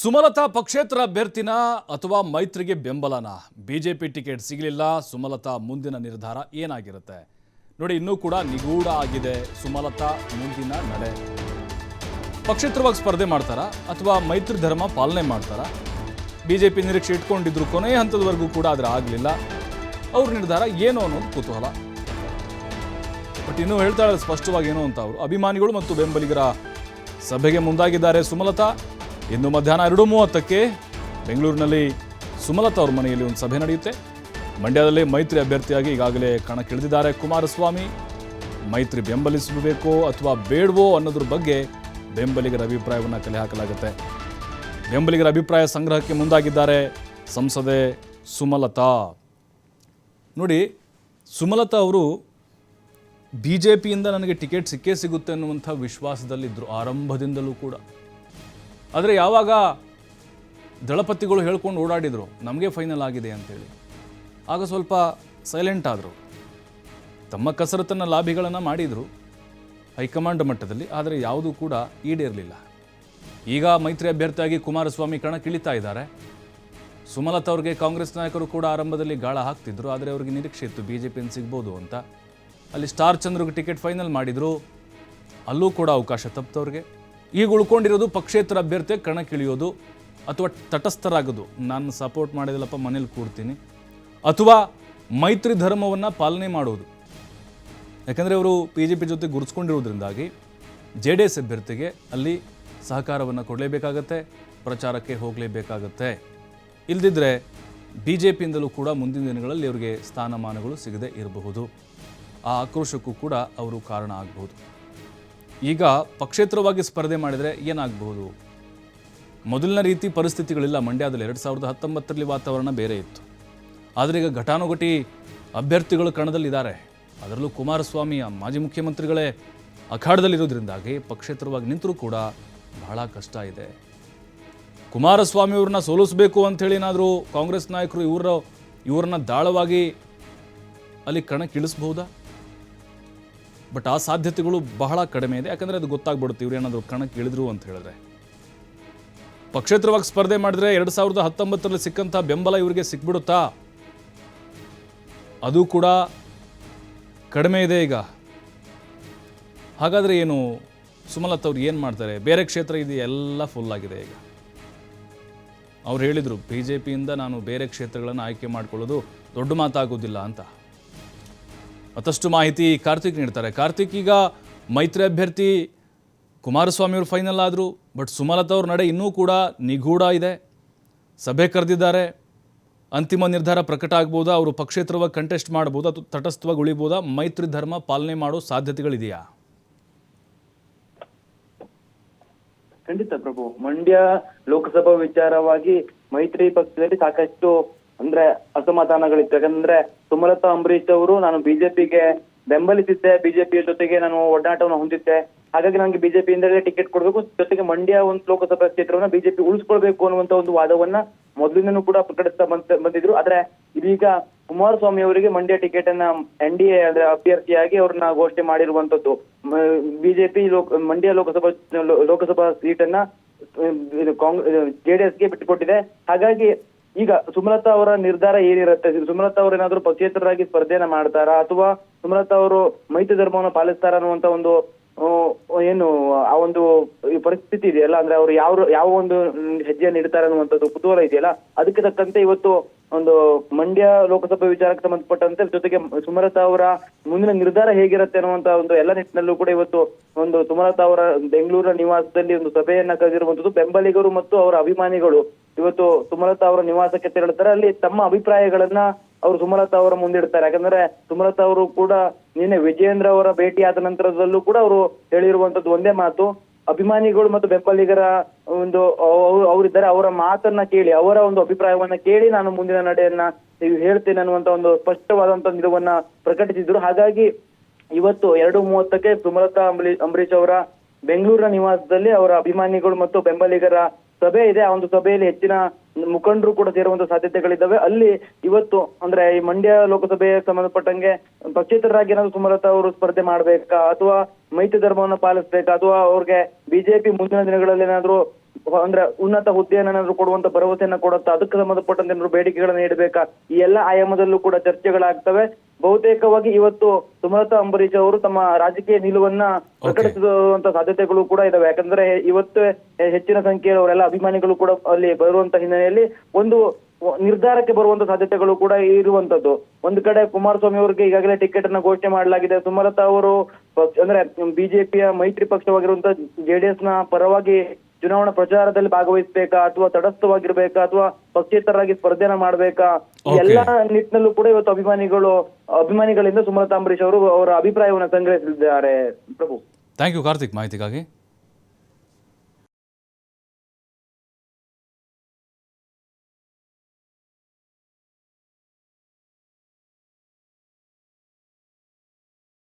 ಸುಮಲತಾ ಪಕ್ಷೇತರ ಅಭ್ಯರ್ಥಿನ ಅಥವಾ ಮೈತ್ರಿಗೆ ಬೆಂಬಲನ? BJP ticket ಸಿಗಲಿಲ್ಲ, ಸುಮಲತಾ ಮುಂದಿನ ನಿರ್ಧಾರ ಏನಾಗಿರುತ್ತೆ? ನೋಡಿ, ಇನ್ನೂ ಕೂಡ ನಿಗೂಢ ಆಗಿದೆ ಸುಮಲತಾ ಮುಂದಿನ ನಡೆ. ಪಕ್ಷೇತರವಾಗಿ ಸ್ಪರ್ಧೆ ಮಾಡ್ತಾರಾ ಅಥವಾ ಮೈತ್ರಿ ಧರ್ಮ ಪಾಲನೆ ಮಾಡ್ತಾರಾ? ಬಿಜೆಪಿ ನಿರೀಕ್ಷೆ ಇಟ್ಕೊಂಡಿದ್ರು ಕೊನೆಯ ಹಂತದವರೆಗೂ ಕೂಡ ಅದರ ಆಗಲಿಲ್ಲ. ಅವ್ರ ನಿರ್ಧಾರ ಏನು ಅನ್ನೋದು ಕುತೂಹಲ. ಬಟ್ ಇನ್ನೂ ಹೇಳ್ತಾಳೆ ಸ್ಪಷ್ಟವಾಗಿ ಏನು ಅಂತ ಅವರು ಅಭಿಮಾನಿಗಳು ಮತ್ತು ಬೆಂಬಲಿಗರ ಸಭೆಗೆ ಮುಂದಾಗಿದ್ದಾರೆ ಸುಮಲತಾ. ಇಂದು ಮಧ್ಯಾಹ್ನ ಎರಡು ಮೂವತ್ತಕ್ಕೆ ಬೆಂಗಳೂರಿನಲ್ಲಿ ಸುಮಲತಾ ಅವರ ಮನೆಯಲ್ಲಿ ಒಂದು ಸಭೆ ನಡೆಯುತ್ತೆ. ಮಂಡ್ಯದಲ್ಲಿ ಮೈತ್ರಿ ಅಭ್ಯರ್ಥಿಯಾಗಿ ಈಗಾಗಲೇ ಕಣಕ್ಕಿಳಿದಿದ್ದಾರೆ ಕುಮಾರಸ್ವಾಮಿ. ಮೈತ್ರಿ ಬೆಂಬಲಿಸಬೇಕೋ ಅಥವಾ ಬೇಡವೋ ಅನ್ನೋದ್ರ ಬಗ್ಗೆ ಬೆಂಬಲಿಗರ ಅಭಿಪ್ರಾಯವನ್ನು ಕಲೆ ಹಾಕಲಾಗುತ್ತೆ. ಬೆಂಬಲಿಗರ ಅಭಿಪ್ರಾಯ ಸಂಗ್ರಹಕ್ಕೆ ಮುಂದಾಗಿದ್ದಾರೆ ಸಂಸದೆ ಸುಮಲತಾ. ನೋಡಿ, ಸುಮಲತಾ ಅವರು ಬಿ ಜೆ ಪಿಯಿಂದ ನನಗೆ ಟಿಕೆಟ್ ಸಿಕ್ಕೇ ಸಿಗುತ್ತೆ ಅನ್ನುವಂಥ ವಿಶ್ವಾಸದಲ್ಲಿದ್ದರು ಆರಂಭದಿಂದಲೂ ಕೂಡ. ಆದರೆ ಯಾವಾಗ ದಳಪತಿಗಳು ಹೇಳ್ಕೊಂಡು ಓಡಾಡಿದರು, ನಮಗೆ ಫೈನಲ್ ಆಗಿದೆ ಅಂತೇಳಿ. ಆಗ ಸ್ವಲ್ಪ ಸೈಲೆಂಟ್ ಆದರು. ತಮ್ಮ ಕಸರತ್ತನ್ನು ಲಾಭಿಗಳನ್ನು ಮಾಡಿದರು ಹೈಕಮಾಂಡ್ ಮಟ್ಟದಲ್ಲಿ, ಆದರೆ ಯಾವುದೂ ಕೂಡ ಈಡೇರಲಿಲ್ಲ. ಈಗ ಮೈತ್ರಿ ಅಭ್ಯರ್ಥಿಯಾಗಿ ಕುಮಾರಸ್ವಾಮಿ ಕಣಕ್ಕಿಳಿತಾ ಇದ್ದಾರೆ. ಸುಮಲತಾ ಅವ್ರಿಗೆ ಕಾಂಗ್ರೆಸ್ ನಾಯಕರು ಕೂಡ ಆರಂಭದಲ್ಲಿ ಗಾಳ ಹಾಕ್ತಿದ್ರು, ಆದರೆ ಅವರಿಗೆ ನಿರೀಕ್ಷೆ ಇತ್ತು ಬಿ ಜೆ ಪಿಯನ್ನು ಸಿಗ್ಬೋದು ಅಂತ. ಅಲ್ಲಿ ಸ್ಟಾರ್ ಚಂದ್ರಿಗೆ ಟಿಕೆಟ್ ಫೈನಲ್ ಮಾಡಿದರು. ಅಲ್ಲೂ ಕೂಡ ಅವಕಾಶ ತಪ್ಪಿದವ್ರಿಗೆ ಈಗ ಉಳ್ಕೊಂಡಿರೋದು ಪಕ್ಷೇತರ ಅಭ್ಯರ್ಥಿ ಕಣಕ್ಕಿಳಿಯೋದು ಅಥವಾ ತಟಸ್ಥರಾಗೋದು. ನಾನು ಸಪೋರ್ಟ್ ಮಾಡಿದಲ್ಲಪ್ಪ ಮನೇಲಿ ಕೂರ್ತೀನಿ. ಅಥವಾ ಮೈತ್ರಿ ಧರ್ಮವನ್ನು ಪಾಲನೆ ಮಾಡೋದು. ಯಾಕಂದರೆ ಅವರು ಪಿ ಜೆ ಪಿ ಜೊತೆ ಗುರುಸ್ಕೊಂಡಿರೋದ್ರಿಂದಾಗಿ ಜೆ ಡಿ ಎಸ್ ಅಭ್ಯರ್ಥಿಗೆ ಅಲ್ಲಿ ಸಹಕಾರವನ್ನು ಕೊಡಲೇಬೇಕಾಗತ್ತೆ, ಪ್ರಚಾರಕ್ಕೆ ಹೋಗಲೇಬೇಕಾಗತ್ತೆ. ಇಲ್ಲದಿದ್ದರೆ ಬಿ ಜೆ ಪಿಯಿಂದಲೂ ಕೂಡ ಮುಂದಿನ ದಿನಗಳಲ್ಲಿ ಅವರಿಗೆ ಸ್ಥಾನಮಾನಗಳು ಸಿಗದೆ ಇರಬಹುದು. ಆ ಆಕ್ರೋಶಕ್ಕೂ ಕೂಡ ಅವರು ಕಾರಣ ಆಗಬಹುದು. ಈಗ ಪಕ್ಷೇತರವಾಗಿ ಸ್ಪರ್ಧೆ ಮಾಡಿದರೆ ಏನಾಗಬಹುದು? ಮೊದಲಿನ ರೀತಿ ಪರಿಸ್ಥಿತಿಗಳಿಲ್ಲ. ಮಂಡ್ಯದಲ್ಲಿ ಎರಡು ಸಾವಿರದ ಹತ್ತೊಂಬತ್ತರಲ್ಲಿ ವಾತಾವರಣ ಬೇರೆ ಇತ್ತು. ಆದರೆ ಈಗ ಘಟಾನುಘಟಿ ಅಭ್ಯರ್ಥಿಗಳು ಕಣದಲ್ಲಿದ್ದಾರೆ. ಅದರಲ್ಲೂ ಕುಮಾರಸ್ವಾಮಿ, ಮಾಜಿ ಮುಖ್ಯಮಂತ್ರಿಗಳೇ ಅಖಾಡದಲ್ಲಿರೋದ್ರಿಂದಾಗಿ ಪಕ್ಷೇತರವಾಗಿ ನಿಂತರೂ ಕೂಡ ಬಹಳ ಕಷ್ಟ ಇದೆ. ಕುಮಾರಸ್ವಾಮಿ ಇವ್ರನ್ನ ಸೋಲಿಸಬೇಕು ಅಂಥೇಳಿ ಏನಾದರೂ ಕಾಂಗ್ರೆಸ್ ನಾಯಕರು ಇವರ, ಇವ್ರನ್ನ ದಾಳವಾಗಿ ಅಲ್ಲಿ ಕಣಕ್ಕಿಳಿಸ್ಬಹುದಾ? ಬಟ್ ಆ ಸಾಧ್ಯತೆಗಳು ಬಹಳ ಕಡಿಮೆ ಇದೆ. ಯಾಕಂದರೆ ಅದು ಗೊತ್ತಾಗ್ಬಿಡುತ್ತೆ, ಇವ್ರು ಏನಾದರೂ ಕಣಕ್ಕೆ ಇಳಿದ್ರು ಅಂತ ಹೇಳಿದ್ರೆ. ಪಕ್ಷೇತರವಾಗಿ ಸ್ಪರ್ಧೆ ಮಾಡಿದ್ರೆ ಎರಡು ಸಾವಿರದ ಹತ್ತೊಂಬತ್ತರಲ್ಲಿ ಸಿಕ್ಕಂಥ ಬೆಂಬಲ ಇವರಿಗೆ ಸಿಕ್ಬಿಡುತ್ತಾ? ಅದು ಕೂಡ ಕಡಿಮೆ ಇದೆ ಈಗ. ಹಾಗಾದರೆ ಏನು, ಸುಮಲತ್ ಅವ್ರು ಏನು ಮಾಡ್ತಾರೆ? ಬೇರೆ ಕ್ಷೇತ್ರ ಇದು ಎಲ್ಲ ಫುಲ್ ಆಗಿದೆ ಈಗ. ಅವ್ರು ಹೇಳಿದರು, ಬಿ ಜೆ ಪಿಯಿಂದ ನಾನು ಬೇರೆ ಕ್ಷೇತ್ರಗಳನ್ನು ಆಯ್ಕೆ ಮಾಡಿಕೊಳ್ಳೋದು ದೊಡ್ಡ ಮಾತಾಗೋದಿಲ್ಲ ಅಂತ. ಮತ್ತಷ್ಟು ಮಾಹಿತಿ ಕಾರ್ತಿಕ್ ನೀಡ್ತಾರೆ. ಕಾರ್ತಿಕ್, ಈಗ ಮೈತ್ರಿ ಅಭ್ಯರ್ಥಿ ಕುಮಾರಸ್ವಾಮಿ ಅವರು ಫೈನಲ್ ಆದರು ಬಟ್ ಸುಮಲತಾ ಅವ್ರ ನಡೆ ಇನ್ನೂ ಕೂಡ ನಿಗೂಢ ಇದೆ. ಸಭೆ ಕರೆದಿದ್ದಾರೆ. ಅಂತಿಮ ನಿರ್ಧಾರ ಪ್ರಕಟ ಆಗ್ಬೋದಾ? ಅವರು ಪಕ್ಷೇತರವಾಗಿ ಕಂಟೆಸ್ಟ್ ಮಾಡ್ಬೋದಾ? ಅಥವಾ ತಟಸ್ಥವಾಗಿ ಉಳಿಬೋದಾ? ಮೈತ್ರಿ ಧರ್ಮ ಪಾಲನೆ ಮಾಡೋ ಸಾಧ್ಯತೆಗಳಿದೆಯಾ? ಖಂಡಿತ ಪ್ರಭು. ಮಂಡ್ಯ ಲೋಕಸಭಾ ವಿಚಾರವಾಗಿ ಮೈತ್ರಿ ಪಕ್ಷದಲ್ಲಿ ಸಾಕಷ್ಟು ಅಂದ್ರೆ ಅಸಮಾಧಾನಗಳಿತ್ತು ಯಾಕಂದ್ರೆ ಸುಮಲತಾ ಅಂಬರೀಶ್ ಅವರು ನಾನು ಬಿಜೆಪಿಗೆ ಬೆಂಬಲಿಸಿದ್ದೆ, ಬಿಜೆಪಿಯ ಜೊತೆಗೆ ನಾನು ಒಡನಾಟವನ್ನು ಹೊಂದಿದ್ದೆ. ಹಾಗಾಗಿ ನನಗೆ ಬಿಜೆಪಿಯಿಂದಲೇ ಟಿಕೆಟ್ ಕೊಡಬೇಕು, ಜೊತೆಗೆ ಮಂಡ್ಯ ಒಂದು ಲೋಕಸಭಾ ಕ್ಷೇತ್ರವನ್ನ ಬಿಜೆಪಿ ಉಳಿಸ್ಕೊಳ್ಬೇಕು ಅನ್ನುವಂತ ಒಂದು ವಾದವನ್ನ ಮೊದಲಿಂದನೂ ಕೂಡ ಪ್ರಕಟಿಸ್ತಾ ಬಂದಿದ್ರು. ಆದ್ರೆ ಇದೀಗ ಕುಮಾರಸ್ವಾಮಿ ಅವರಿಗೆ ಮಂಡ್ಯ ಟಿಕೆಟ್ ಅನ್ನ ಎನ್ ಡಿ ಎ ಅಂದ್ರೆ ಅಭ್ಯರ್ಥಿಯಾಗಿ ಅವ್ರನ್ನ ಘೋಷಣೆ ಮಾಡಿರುವಂತದ್ದು. ಬಿಜೆಪಿ ಲೋಕ, ಮಂಡ್ಯ ಲೋಕಸಭಾ ಲೋಕಸಭಾ ಸೀಟನ್ನ ಜೆಡಿಎಸ್ಗೆ ಬಿಟ್ಟುಕೊಟ್ಟಿದೆ. ಹಾಗಾಗಿ ಈಗ ಸುಮಲತಾ ಅವರ ನಿರ್ಧಾರ ಏನಿರುತ್ತೆ? ಸುಮಲತಾ ಅವರು ಏನಾದ್ರು ಪಕ್ಷೇತರರಾಗಿ ಸ್ಪರ್ಧೆಯನ್ನ ಮಾಡ್ತಾರಾ? ಅಥವಾ ಸುಮಲತಾ ಅವರು ಮೈತ್ರಿ ಧರ್ಮವನ್ನು ಪಾಲಿಸ್ತಾರ ಅನ್ನುವಂತ ಒಂದು ಏನು, ಆ ಒಂದು ಪರಿಸ್ಥಿತಿ ಇದೆಯಲ್ಲ? ಅಂದ್ರೆ ಅವರು ಯಾವ ಯಾವ ಒಂದು ಹೆಜ್ಜೆಯನ್ನು ಇಡ್ತಾರೆ ಅನ್ನುವಂಥದ್ದು ಕುತೂಹಲ ಇದೆಯಲ್ಲ? ಅದಕ್ಕೆ ತಕ್ಕಂತೆ ಇವತ್ತು ಒಂದು ಮಂಡ್ಯ ಲೋಕಸಭಾ ವಿಚಾರಕ್ಕೆ ಸಂಬಂಧಪಟ್ಟಂತೆ ಜೊತೆಗೆ ಸುಮಲತಾ ಅವರ ಮುಂದಿನ ನಿರ್ಧಾರ ಹೇಗಿರುತ್ತೆ ಅನ್ನುವಂತ ಒಂದು ಎಲ್ಲ ನಿಟ್ಟಿನಲ್ಲೂ ಕೂಡ ಇವತ್ತು ಒಂದು ಸುಮಲತಾ ಅವರ ಬೆಂಗಳೂರಿನ ನಿವಾಸದಲ್ಲಿ ಒಂದು ಸಭೆಯನ್ನ ಕರೆದಿರುವಂತದ್ದು ಬೆಂಬಲಿಗರು ಮತ್ತು ಅವರ ಅಭಿಮಾನಿಗಳು. ಇವತ್ತು ಸುಮಲತಾ ಅವರ ನಿವಾಸಕ್ಕೆ ತೆರಳುತ್ತಾರೆ ಅಲ್ಲಿ ತಮ್ಮ ಅಭಿಪ್ರಾಯಗಳನ್ನ ಅವರು ಸುಮಲತಾ ಅವರ ಮುಂದಿಡ್ತಾರೆ ಯಾಕಂದ್ರೆ ಸುಮಲತಾ ಅವರು ಕೂಡ ನಿನ್ನೆ ವಿಜಯೇಂದ್ರ ಅವರ ಭೇಟಿ ಆದ ನಂತರದಲ್ಲೂ ಕೂಡ ಅವರು ಹೇಳಿರುವಂತದ್ದು ಒಂದೇ ಮಾತು. ಅಭಿಮಾನಿಗಳು ಮತ್ತು ಬೆಂಬಲಿಗರ ಒಂದು ಅವ್ರು- ಅವರಿದ್ದಾರೆ. ಅವರ ಮಾತನ್ನ ಕೇಳಿ, ಅವರ ಒಂದು ಅಭಿಪ್ರಾಯವನ್ನ ಕೇಳಿ ನಾನು ಮುಂದಿನ ನಡೆಯನ್ನ ಹೇಳ್ತೇನೆ ಅನ್ನುವಂತ ಒಂದು ಸ್ಪಷ್ಟವಾದಂತ ನಿಲುವನ್ನ ಪ್ರಕಟಿಸಿದ್ರು. ಹಾಗಾಗಿ ಇವತ್ತು ಎರಡು ಮೂವತ್ತಕ್ಕೆ ಸುಮಲತಾ ಅಂಬರೀಶ್ ಅವರ ಬೆಂಗಳೂರಿನ ನಿವಾಸದಲ್ಲಿ ಅವರ ಅಭಿಮಾನಿಗಳು ಮತ್ತು ಬೆಂಬಲಿಗರ ಸಭೆ ಇದೆ, ಆ ಒಂದು ಸಭೆಯಲ್ಲಿ ಹೆಚ್ಚಿನ ಮುಖಂಡರು ಕೂಡ ಸೇರುವಂತ ಸಾಧ್ಯತೆಗಳಿದ್ದಾವೆ. ಅಲ್ಲಿ ಇವತ್ತು ಅಂದ್ರೆ ಈ ಮಂಡ್ಯ ಲೋಕಸಭೆಗೆ ಸಂಬಂಧಪಟ್ಟಂಗೆ ಪಕ್ಷೇತರರಾಗಿ ಏನಾದ್ರು ಸುಮಲತಾ ಅವರು ಸ್ಪರ್ಧೆ ಮಾಡ್ಬೇಕಾ? ಅಥವಾ ಮೈತ್ರಿ ಧರ್ಮವನ್ನು ಪಾಲಿಸ್ಬೇಕಾ? ಅಥವಾ ಅವ್ರಿಗೆ ಬಿಜೆಪಿ ಮುಂದಿನ ದಿನಗಳಲ್ಲಿ ಏನಾದ್ರು ಅಂದ್ರೆ ಉನ್ನತ ಹುದ್ದೆಯನ್ನೇನಾದ್ರು ಕೊಡುವಂತ ಭರವಸೆಯನ್ನ ಕೊಡುತ್ತಾ ಅದಕ್ಕೆ ಸಂಬಂಧಪಟ್ಟಂತೆ ಏನಾದ್ರು ಬೇಡಿಕೆಗಳನ್ನ ಇಡಬೇಕಾ ಈ ಎಲ್ಲ ಆಯಾಮದಲ್ಲೂ ಕೂಡ ಚರ್ಚೆಗಳಾಗ್ತವೆ. ಬಹುತೇಕವಾಗಿ ಇವತ್ತು ಸುಮಲತಾ ಅಂಬರೀಷ್ ಅವರು ತಮ್ಮ ರಾಜಕೀಯ ನಿಲುವನ್ನ ಪ್ರಕಟಿಸುವಂತ ಸಾಧ್ಯತೆಗಳು ಕೂಡ ಇದಾವೆ. ಯಾಕಂದ್ರೆ ಇವತ್ತು ಹೆಚ್ಚಿನ ಸಂಖ್ಯೆಯ ಅವರೆಲ್ಲ ಅಭಿಮಾನಿಗಳು ಕೂಡ ಅಲ್ಲಿ ಬರುವಂತ ಹಿನ್ನೆಲೆಯಲ್ಲಿ ಒಂದು ನಿರ್ಧಾರಕ್ಕೆ ಬರುವಂತ ಸಾಧ್ಯತೆಗಳು ಕೂಡ ಇರುವಂತದ್ದು. ಒಂದು ಕಡೆ ಕುಮಾರಸ್ವಾಮಿ ಅವರಿಗೆ ಈಗಾಗಲೇ ಟಿಕೆಟ್ ಅನ್ನ ಘೋಷಣೆ ಮಾಡಲಾಗಿದೆ. ಸುಮಲತಾ ಅವರು ಅಂದ್ರೆ ಬಿಜೆಪಿಯ ಮೈತ್ರಿ ಪಕ್ಷವಾಗಿರುವಂತ ಜೆಡಿಎಸ್ನ ಪರವಾಗಿ ಚುನಾವಣಾ ಪ್ರಚಾರದಲ್ಲಿ ಭಾಗವಹಿಸಬೇಕಾ ಅಥವಾ ತಟಸ್ಥವಾಗಿರ್ಬೇಕಾ ಅಥವಾ ಪಕ್ಷೇತರರಾಗಿ ಸ್ಪರ್ಧೆನ ಮಾಡ್ಬೇಕಾ. ಎಲ್ಲಾ ನಿಟ್ಟಿನಲ್ಲೂ ಕೂಡ ಇವತ್ತು ಅಭಿಮಾನಿಗಳು ಅಭಿಮಾನಿಗಳಿಂದ ಸುಮಲತಾ ಅಂಬರೀಶ್ ಅವರು ಅವರ ಅಭಿಪ್ರಾಯವನ್ನು ಸಂಗ್ರಹಿಸಿದ್ದಾರೆ. ಪ್ರಭು. ಥ್ಯಾಂಕ್ ಯು ಕಾರ್ತಿಕ್ ಮಾಹಿತಿಗಾಗಿ.